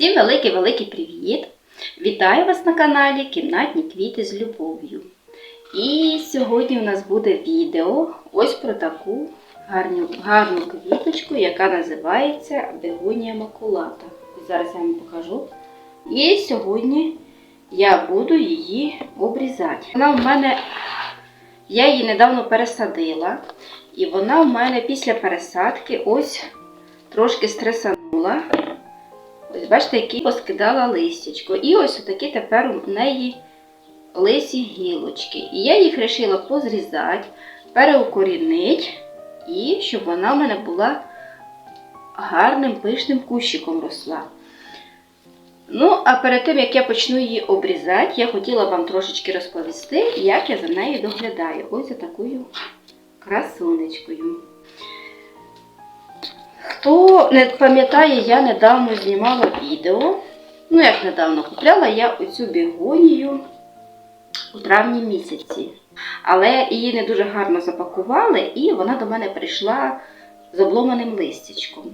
Всім великий-великий привіт! Вітаю вас на каналі Кімнатні квіти з любов'ю. І сьогодні у нас буде відео ось про таку гарну, гарну квіточку, яка називається Бегонія макулата. Зараз я вам покажу. І сьогодні я буду її обрізати. Вона в мене, я її недавно пересадила, і вона в мене після пересадки ось трошки стресанула. Ось бачите, які поскидала листячко. І ось такі тепер у неї лисі гілочки. І я їх вирішила позрізати, переукорінити, і щоб вона в мене була гарним пишним кущиком росла. Ну, а перед тим, як я почну її обрізати, я хотіла вам трошечки розповісти, як я за нею доглядаю. Ось за такою красунечкою. Хто не пам'ятає, я недавно знімала відео. Ну, як недавно купляла я оцю бігонію у травні місяці. Але її не дуже гарно запакували, і вона до мене прийшла з обломаним листячком.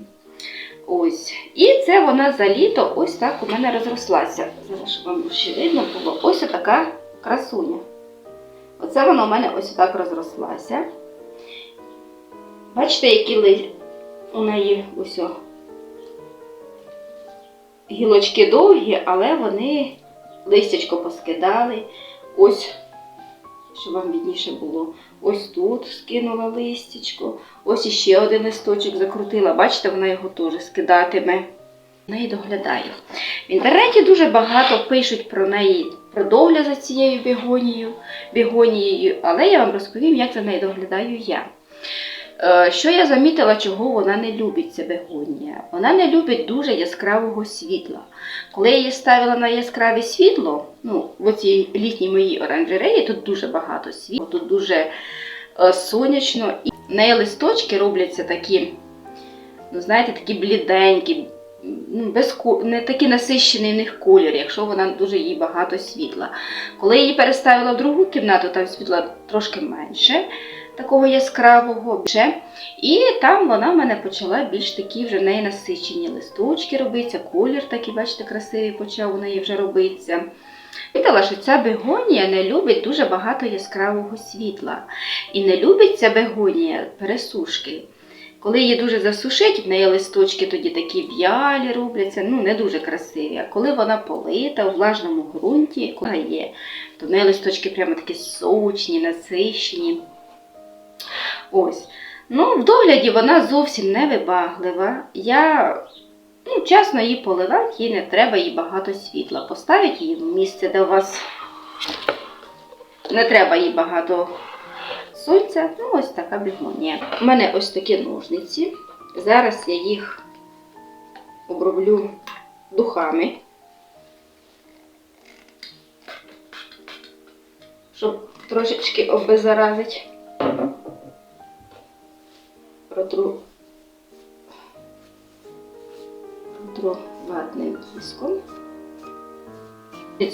Ось. І це вона за літо ось так у мене розрослася. Зараз щоб вам ще видно було. Ось така красуня. Оце вона у мене ось так розрослася. Бачите, які. У неї ось гілочки довгі, але вони листячко поскидали. Ось, щоб вам відніше було. Ось тут скинула листячко. Ось іще один листочок закрутила. Бачите, вона його теж скидатиме. Неї доглядає. В інтернеті дуже багато пишуть про неї, про догляд за цією бігонією, бігонією, але я вам розповім, як за нею доглядаю я. Е, Що я замітила, чого вона не любить ця бегонія? Вона не любить дуже яскравого світла. Коли я її ставила на яскраве світло, ну, в цій літній моїй оранжереї тут дуже багато світла, тут дуже е, сонячно, і в неї листочки робляться такі, ну, знаєте, такі бліденькі, ну, без, не такий насищений в них колір, якщо вона дуже їй багато світла. Коли я її переставила в другу кімнату, там світла трошки менше такого яскравого. вже. І там вона в мене почала більш такі вже в неї насичені листочки робитися, колір такий, бачите, красивий почав у неї вже робитися. Видала, що ця бегонія не любить дуже багато яскравого світла. І не любить ця бегонія пересушки. Коли її дуже засушить, в неї листочки тоді такі в'ялі робляться, ну не дуже красиві. А коли вона полита у влажному ґрунті, коли є, то в неї листочки прямо такі сочні, насищені. Ось. Ну, в догляді вона зовсім не вибаглива. Я ну, чесно її поливати, їй не треба їй багато світла. Поставить її в місце, де у вас не треба їй багато сонця. Ну, ось така бігонія. У мене ось такі ножниці. Зараз я їх оброблю духами. Щоб трошечки обеззаразити. Протру, ватним кіском.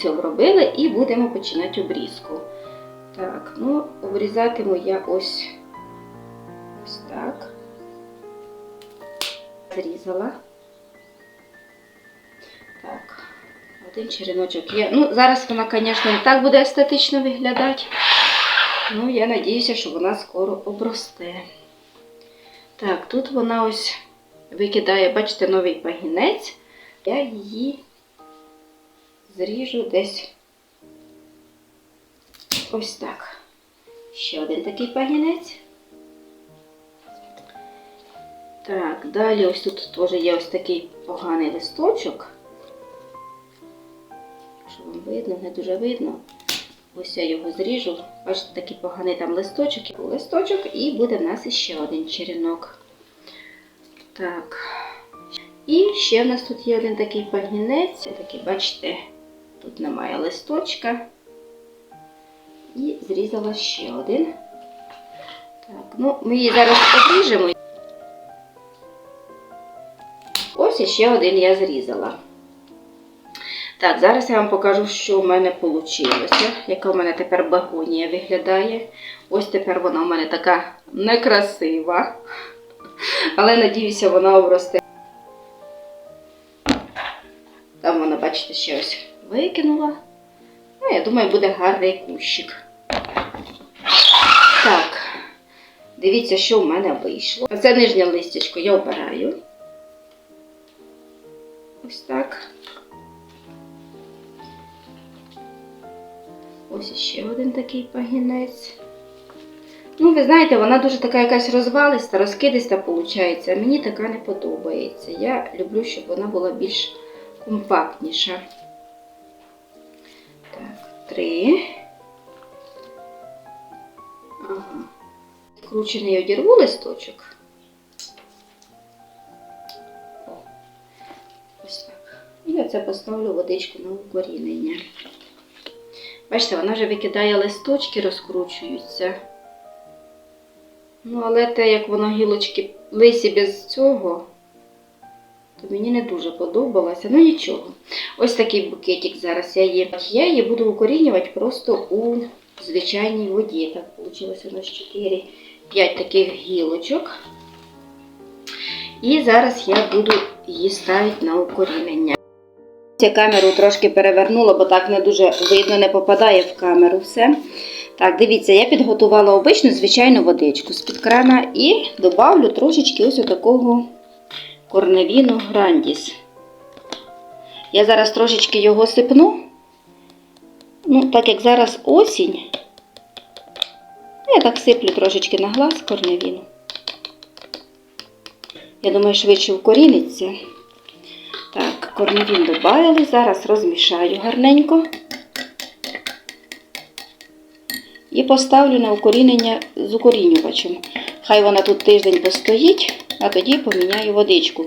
Це обробили і будемо починати обрізку. Так, ну, обрізатиму я ось ось так. Зрізала. Так, один череночок є. Ну, зараз вона, звісно, не так буде естетично виглядати. Ну, я надіюся, що вона скоро обросте. Так, тут вона ось викидає, бачите, новий пагінець. Я її зріжу десь ось так. Ще один такий пагінець. Так, далі ось тут теж є ось такий поганий листочок. Що вам видно, не дуже видно. Ось я його зріжу. Бачите, такий поганий там листочок. Листочок і буде в нас ще один черенок. Так. І ще в нас тут є один такий пагінець. Такий, бачите, тут немає листочка. І зрізала ще один. Так, ну, ми її зараз обріжемо. Ось іще один я зрізала. Так, зараз я вам покажу, що в мене вийшло. Яка в мене тепер багонія виглядає. Ось тепер вона в мене така некрасива. Але надіюся, вона обросте. Там вона, бачите, ще ось викинула. Ну, я думаю, буде гарний кущик. Так, дивіться, що в мене вийшло. Це нижнє листячко я обираю. Ось так. Ще один такий пагінець. Ну, ви знаєте, вона дуже така якась розвалиста, розкидиста виходить. Мені така не подобається. Я люблю, щоб вона була більш компактніша. Так, три. Ага. Скручений одірву листочок. Ось так. І я це поставлю водичку на укорінення. Бачите, вона вже викидає листочки, розкручуються. Ну, але те, як воно гілочки лисі без цього, то мені не дуже подобалося. Ну нічого. Ось такий букетик зараз я її. Я її буду укорінювати просто у звичайній воді. Так, вийшло у нас 4, 5 таких гілочок. І зараз я буду її ставити на укорінення. Я камеру трошки перевернула, бо так не дуже видно, не попадає в камеру все. Так, дивіться, я підготувала обичну звичайну водичку з-під крана і додавлю трошечки ось такого корневіну грандіс. Я зараз трошечки його сипну. Ну, так як зараз осінь, я так сиплю трошечки на глаз корневіну. Я думаю, швидше вкоріниться. Так, корневін додали, зараз розмішаю гарненько. І поставлю на укорінення з укорінювачем. Хай вона тут тиждень постоїть, а тоді поміняю водичку.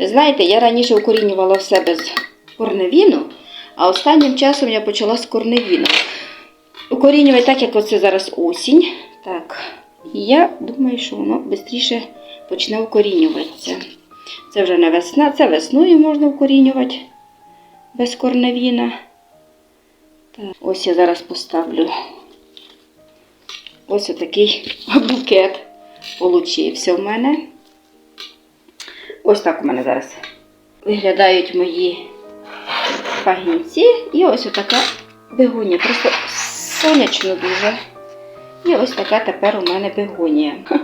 Знаєте, я раніше укорінювала все без корневіну, а останнім часом я почала з корневіну. Укорінювати так, як оце зараз осінь. Так. І я думаю, що воно швидше почне укорінюватися. Це вже не весна, це весною можна укорінювати без корневіна. Так. Ось я зараз поставлю ось отакий букет получився в мене. Ось так у мене зараз виглядають мої пагінці. І ось отака бегонія. Просто сонячно дуже. І ось така тепер у мене бегонія.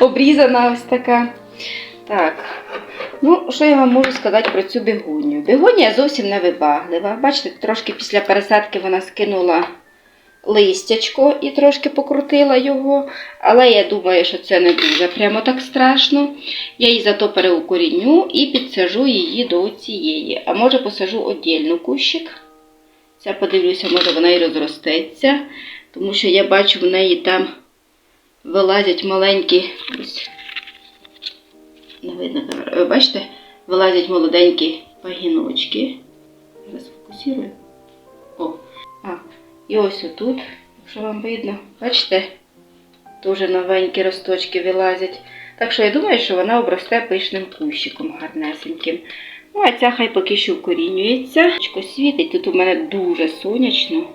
Обрізана ось така. Так. Ну, що я вам можу сказати про цю бігуню? Бігунія зовсім не вибаглива. Бачите, трошки після пересадки вона скинула листячко і трошки покрутила його. Але я думаю, що це не дуже прямо так страшно. Я її зато переукоріню і підсажу її до цієї. А може посажу отдільно кущик. Це подивлюся, може вона і розростеться. Тому що я бачу в неї там вилазять маленькі. ось не видно камера. Ви бачите, вилазять молоденькі пагіночки. Зараз фокусую. О, а, і ось отут, якщо вам видно, бачите, дуже новенькі росточки вилазять. Так що я думаю, що вона обросте пишним кущиком гарнесеньким. Ну, а ця хай поки що вкорінюється. Світить, тут у мене дуже сонячно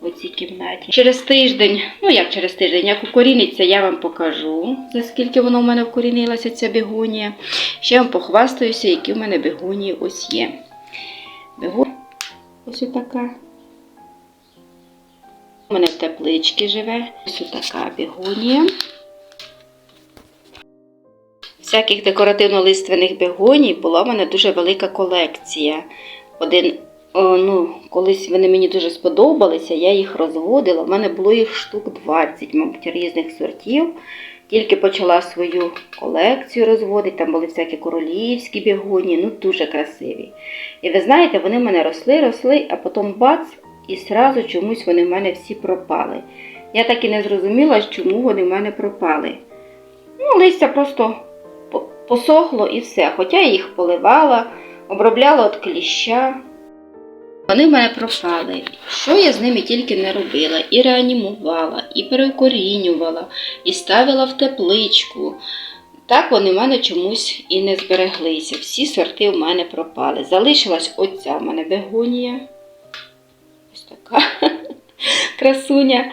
у цій кімнаті. Через тиждень, ну як через тиждень, як укоріниться, я вам покажу, за скільки воно в мене вкорінилася ця бігонія. Ще вам похвастаюся, які в мене бігонії ось є. Бігонія ось така. У мене в тепличці живе. Ось така бігонія. Всяких декоративно-лиственних бігоній була в мене дуже велика колекція. Один ну, колись вони мені дуже сподобалися, я їх розводила. У мене було їх штук 20, мабуть, різних сортів. Тільки почала свою колекцію розводити, там були всякі королівські бігоні, ну дуже красиві. І ви знаєте, вони в мене росли, росли, а потім бац, і сразу чомусь вони в мене всі пропали. Я так і не зрозуміла, чому вони в мене пропали. Ну, листя просто посохло і все. Хоча я їх поливала, обробляла від кліща. Вони в мене пропали. Що я з ними тільки не робила, і реанімувала, і перекорінювала, і ставила в тепличку. Так вони в мене чомусь і не збереглися. Всі сорти в мене пропали. Залишилась оця в мене бегонія. Ось така красуня.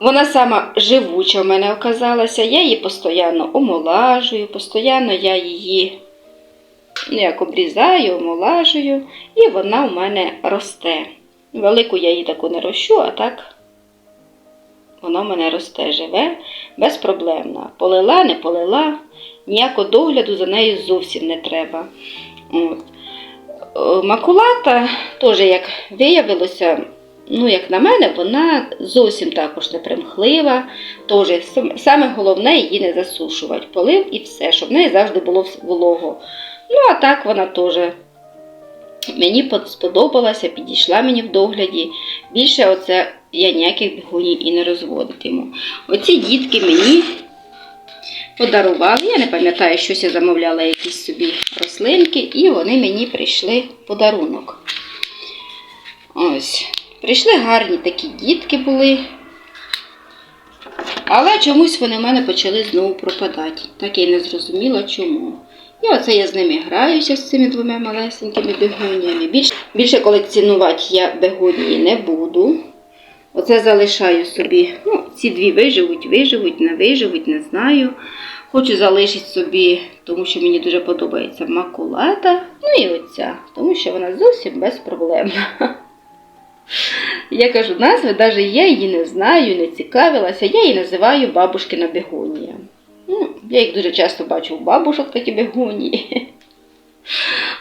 Вона сама живуча в мене оказалася. Я її постійно омолажую, постійно я її як обрізаю, омолажую, і вона в мене росте. Велику я її таку не рощу, а так вона в мене росте, живе безпроблемно. Полила, не полила, ніякого догляду за нею зовсім не треба. От. Е, Макулата, теж, як виявилося, ну, як на мене, вона зовсім також не примхлива. Сам- саме головне її не засушувати. Полив і все, щоб в неї завжди було волого. Ну, а так вона теж мені сподобалася, підійшла мені в догляді. Більше оце я ніяких бігуній і не розводитиму. Оці дітки мені подарували. Я не пам'ятаю, щось я замовляла якісь собі рослинки, і вони мені прийшли в подарунок. Ось. Прийшли гарні такі дітки були. Але чомусь вони в мене почали знову пропадати. Так я й не зрозуміла чому. І оце я з ними граюся з цими двома малесенькими бегоніями. Більше, більше колекціонувати я бегонії не буду. Оце залишаю собі. Ну, ці дві виживуть, виживуть, не виживуть, не знаю. Хочу залишити собі, тому що мені дуже подобається макулата. Ну і оця, тому що вона зовсім безпроблемна. Я кажу, назви навіть я її не знаю, не цікавилася. Я її називаю бабушкина бегонія. Ну, я їх дуже часто бачу у бабушок такі бегонії.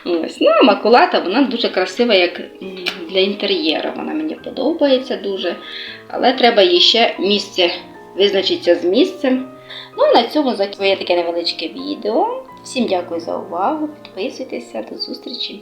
Ось. Ну, а макулата, вона дуже красива, як для інтер'єру. Вона мені подобається дуже. Але треба їй ще місце визначитися з місцем. Ну, на цьому закінчує таке невеличке відео. Всім дякую за увагу. Підписуйтеся, до зустрічі!